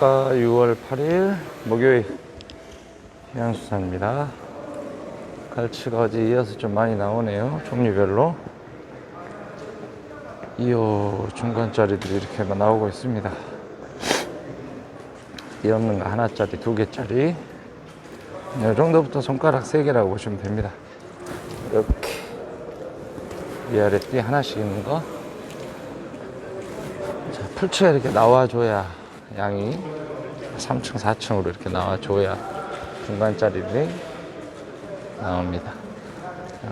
안녕하십니까. 6월 8일 목요일 해양수산입니다. 갈치가 어제 이어서 좀 많이 나오네요. 종류별로. 이어 중간짜리들이 이렇게 나오고 있습니다. 이 없는 거 하나짜리 두 개짜리. 이 정도부터 손가락 세 개라고 보시면 됩니다. 이렇게. 위아래 띠 하나씩 있는 거. 자, 풀치가 이렇게 나와줘야 양이 3층, 4층으로 이렇게 나와줘야 중간짜리들이 나옵니다.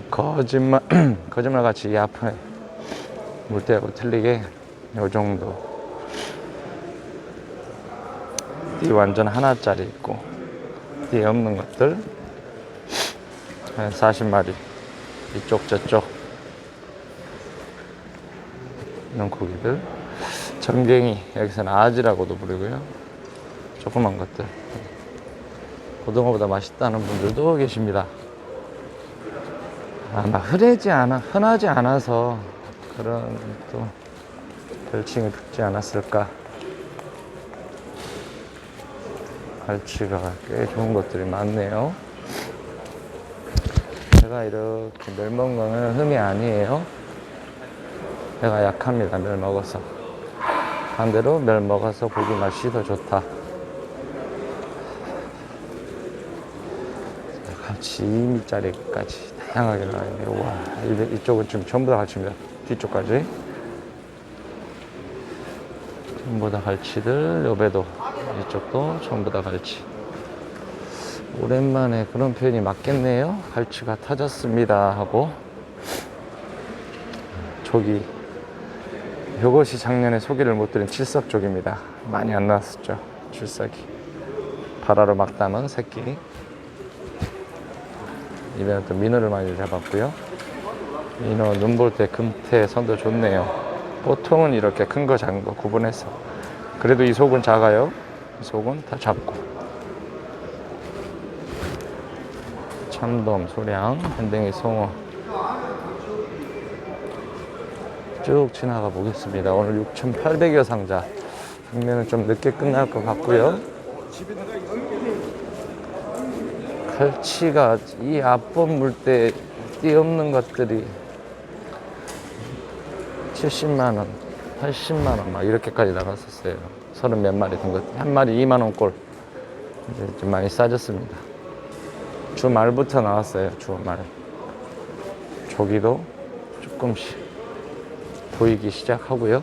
거짓말, 거짓말 같이 이 앞에 물때하고 틀리게 요 정도. 띠 완전 하나짜리 있고, 띠 없는 것들. 한 40마리. 이쪽, 저쪽. 이런 고기들. 전갱이 여기서는 아지라고도 부르고요 조그만 것들. 고등어보다 맛있다는 분들도 계십니다. 아마 흔하지 않아 흔하지 않아서 그런 또 별칭이 붙지 않았을까. 갈치가 꽤 좋은 것들이 많네요. 제가 이렇게 멸 먹는 거는 흠이 아니에요. 배가 약합니다 멸 먹어서. 반대로 멸 먹어서 고기 맛이 더 좋다. 같이 2미짜리까지 다양하게 나와 있네요. 와, 이- 이쪽은 지금 전부 다 갈치입니다. 뒤쪽까지. 전부 다 갈치들, 요배도 이쪽도 전부 다 갈치. 오랜만에 그런 표현이 맞겠네요. 갈치가 터졌습니다 하고 저기 이것이 작년에 소개를 못 드린 칠석쪽입니다. 많이 안 나왔었죠. 출석이. 바라로 막 담은 새끼. 이번에 또 민어를 많이 잡았고요. 민어 눈 볼 때 금태 선도 좋네요. 보통은 이렇게 큰 거 작은 거 구분해서. 그래도 이 속은 작아요. 이 속은 다 작고. 참돔, 소량, 현댕이, 송어. 쭉 지나가 보겠습니다. 오늘 6,800여 상자. 경매는 좀 늦게 끝날 것 같고요. 갈치가 이 앞번 물때 띠 없는 것들이 70만 원, 80만 원 막 이렇게까지 나갔었어요. 서른 몇 마리 든 것, 한 마리 2만 원 꼴. 이제 좀 많이 싸졌습니다. 주말부터 나왔어요. 주말. 조기도 조금씩. 보이기 시작하고요.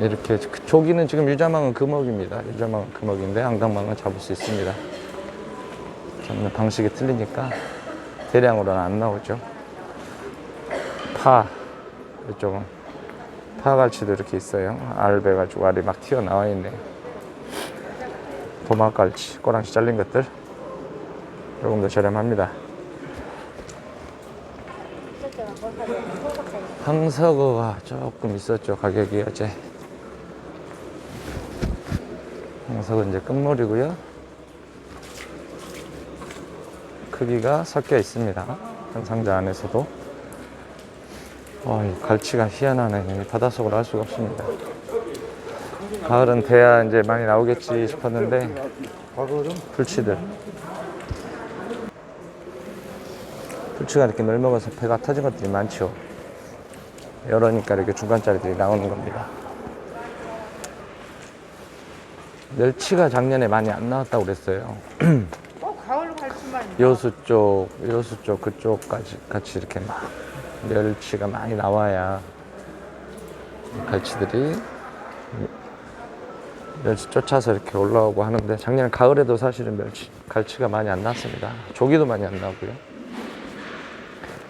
이렇게 그 조기는 지금 유자망은 금어입니다. 유자망은 금어인데 앙당망은 잡을 수 있습니다. 잡는 방식이 틀리니까 대량으로는 안 나오죠. 파 이쪽은 파갈치도 이렇게 있어요. 알배 가지고 알이 막 튀어나와 있네. 도마갈치, 꼬랑지 잘린 것들 조금 더 저렴합니다. 황석어가 조금 있었죠 가격이 어제 황석은 이제 끝물이고요. 크기가 섞여 있습니다. 한 상자 안에서도. 와, 이 갈치가 희한하네. 이 바닷속으로 할 수가 없습니다. 가을은 돼야 이제 많이 나오겠지 싶었는데 불치들. 불치가 이렇게 널먹어서 배가 터진 것들이 많죠. 열으니까 이렇게 중간짜리들이 나오는 겁니다. 멸치가 작년에 많이 안 나왔다고 그랬어요. 꼭 가을로 갈치만 여수 쪽, 여수 쪽 그쪽까지 같이 이렇게 막 멸치가 많이 나와야 갈치들이 멸치 쫓아서 이렇게 올라오고 하는데 작년 가을에도 사실은 멸치, 갈치가 많이 안 났습니다. 조기도 많이 안 나고요.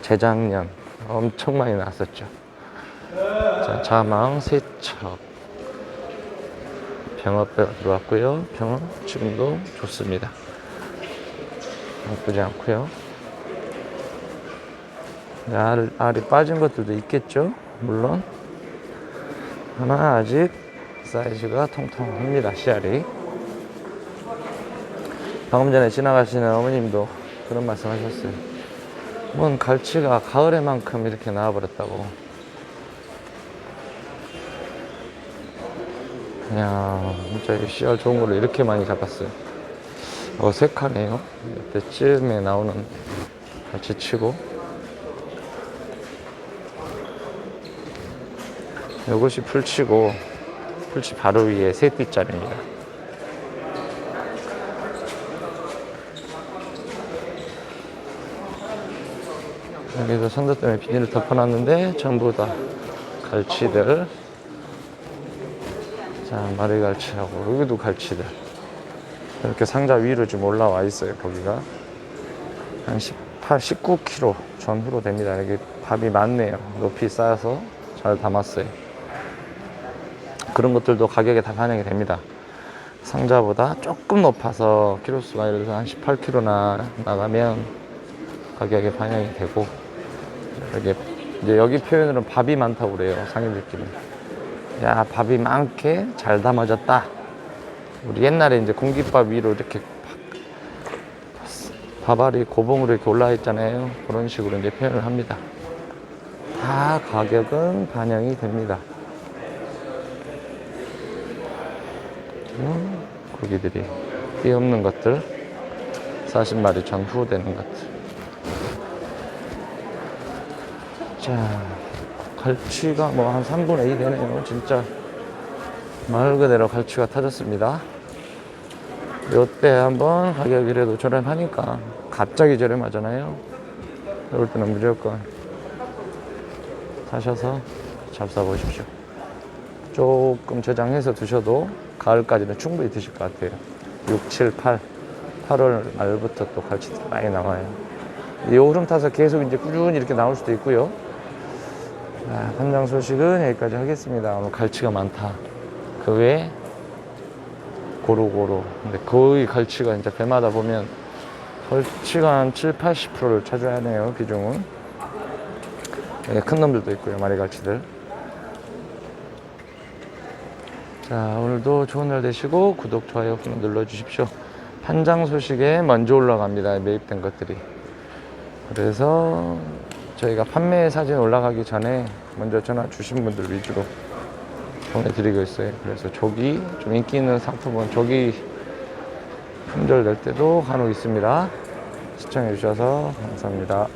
재작년 엄청 많이 났었죠. 자, 자망 세척. 병어뼈가 들어왔고요. 병어 지금도 좋습니다. 나쁘지 않고요. 네, 알, 알이 빠진 것들도 있겠죠. 물론. 하나 아직 사이즈가 통통합니다. 씨알이. 방금 전에 지나가시는 어머님도 그런 말씀 하셨어요. 뭔 갈치가 가을에만큼 이렇게 나와버렸다고. 야, 진짜 이 씨알 좋은 거를 이렇게 많이 잡았어요. 어색하네요. 이때쯤에 나오는 갈치치고. 이것이 풀치고, 풀치 바로 위에 세 띠짜리입니다. 여기도 선도 때문에 비닐을 덮어놨는데 전부 다 갈치들 자 마리갈치하고. 여기도 갈치들. 이렇게 상자 위로 좀 올라와 있어요 거기가. 한 18, 19kg 전후로 됩니다. 여기 밥이 많네요. 높이 쌓여서 잘 담았어요. 그런 것들도 가격에 다 반영이 됩니다. 상자보다 조금 높아서 키로수가 예를 들어서 한 18kg나 나가면 가격에 반영이 되고 여기 이제 여기 표현으로 밥이 많다고 그래요 상인들끼리 야 밥이 많게 잘 담아졌다. 우리 옛날에 이제 공깃밥 위로 이렇게 밥- 밥알이 고봉으로 이렇게 올라와 있잖아요. 그런 식으로 이제 표현을 합니다. 다 가격은 반영이 됩니다. 음, 고기들이 띠 없는 것들. 40마리 전 후 되는 것들 자, 갈치가 뭐 한 3분의 2 되네요. 진짜 말 그대로 갈치가 터졌습니다. 요때 한번 가격이 그래도 저렴하니까 갑자기 저렴하잖아요. 이럴 때는 무조건 사셔서 잡숴보십시오. 조금 저장해서 드셔도 가을까지는 충분히 드실 것 같아요. 6, 7, 8, 8월 말부터 또 갈치들이 많이 나와요. 이 흐름 타서 계속 이제 꾸준히 이렇게 나올 수도 있고요. 아, 현장 소식은 여기까지 하겠습니다. 오늘 갈치가 많다. 그 외에 고루고루. 근데 거의 갈치가 이제 배마다 보면 갈치가 한 7, 80%를 차지하네요. 비중은. 여기 큰 놈들도 있고요. 마리 갈치들. 자, 오늘도 좋은 날 되시고 구독, 좋아요 꾹 눌러주십시오. 판장 소식에 먼저 올라갑니다. 매입된 것들이. 그래서 저희가 판매 사진 올라가기 전에 먼저 전화 주신 분들 위주로 보내드리고 있어요. 그래서 조기, 좀 인기 있는 상품은 조기 품절 낼 때도 간혹 있습니다. 시청해주셔서 감사합니다.